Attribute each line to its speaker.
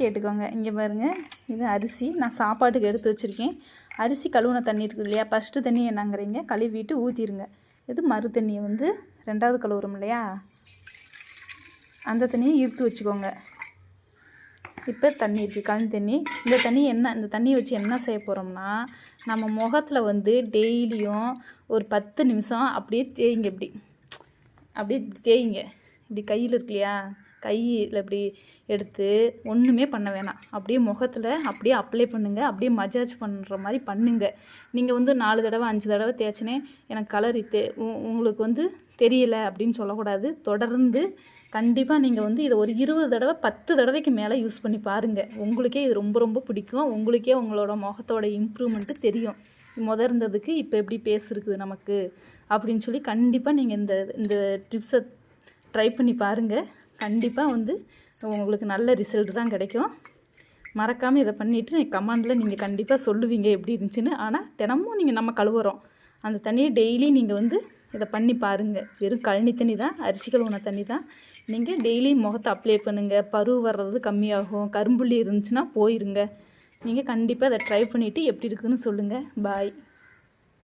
Speaker 1: கேட்டுக்கோங்க. இங்கே பாருங்கள் இது அரிசி. நான் சாப்பாட்டுக்கு எடுத்து வச்சுருக்கேன். அரிசி கழுவுன தண்ணி இருக்குது இல்லையா? ஃபஸ்ட்டு தண்ணி என்னங்கிறீங்க. கழுவிட்டு ஊற்றிடுங்க இது மறு தண்ணியை வந்து ரெண்டாவது கழுவுறோம் இல்லையா? அந்த தண்ணியை இருத்து வச்சுக்கோங்க. இப்போ தண்ணி இருக்குது கழனி தண்ணி. இந்த தண்ணி என்ன இந்த தண்ணியை வச்சு என்ன செய்ய போகிறோம்னா நம்ம முகத்தில் வந்து டெய்லியும் ஒரு பத்து நிமிஷம் அப்படியே தேய்ங்க இப்படி. அப்படியே தேய்ங்க. இப்படி கையில் இருக்கு இல்லையா? கையில் இப்படி எடுத்து ஒன்றுமே பண்ண வேணாம். அப்படியே முகத்தில் அப்படியே அப்ளை பண்ணுங்கள் அப்படியே மஜாஜ் பண்ணுற மாதிரி பண்ணுங்கள் நீங்கள் வந்து நாலு தடவை அஞ்சு தடவை தேய்ச்சினே எனக்கு கலர் தே உ- உங்களுக்கு வந்து தெரியல அப்படின்னு சொல்லக்கூடாது. தொடர்ந்து கண்டிப்பாக நீங்கள் வந்து இதை ஒரு இருபது தடவை பத்து தடவைக்கு மேலே யூஸ் பண்ணி பாருங்கள் உங்களுக்கே இது ரொம்ப ரொம்ப பிடிக்கும். உங்களுக்கே உங்களோட முகத்தோட இம்ப்ரூவ்மெண்ட்டு தெரியும். முத இருந்ததுக்கு இப்போ எப்படி பேசுருக்குது நமக்கு அப்படின்னு சொல்லி கண்டிப்பாக நீங்கள் இந்த இந்த ட்ரிப்ஸை ட்ரை பண்ணி பாருங்கள் கண்டிப்பாக வந்து உங்களுக்கு நல்ல ரிசல்ட் தான் கிடைக்கும். மறக்காமல் இதை பண்ணிவிட்டு கமாண்டில் நீங்கள் கண்டிப்பாக சொல்லுவீங்க எப்படி இருந்துச்சுன்னு. ஆனால் தினமும் நீங்கள் நம்ம கழுவுறோம். அந்த தண்ணியை டெய்லி நீங்கள் வந்து இதை பண்ணி பாருங்கள் வெறும் கழனி தண்ணி தான் அரிசி கழுவுன தண்ணி தான். நீங்கள் டெய்லி முகத்தை அப்ளை பண்ணுங்கள் பரு வர்றது கம்மியாகும். கரும்புள்ளி இருந்துச்சுன்னா போயிருங்க. நீங்கள் கண்டிப்பாக அதை ட்ரை பண்ணிவிட்டு எப்படி இருக்குதுன்னு சொல்லுங்கள் பாய்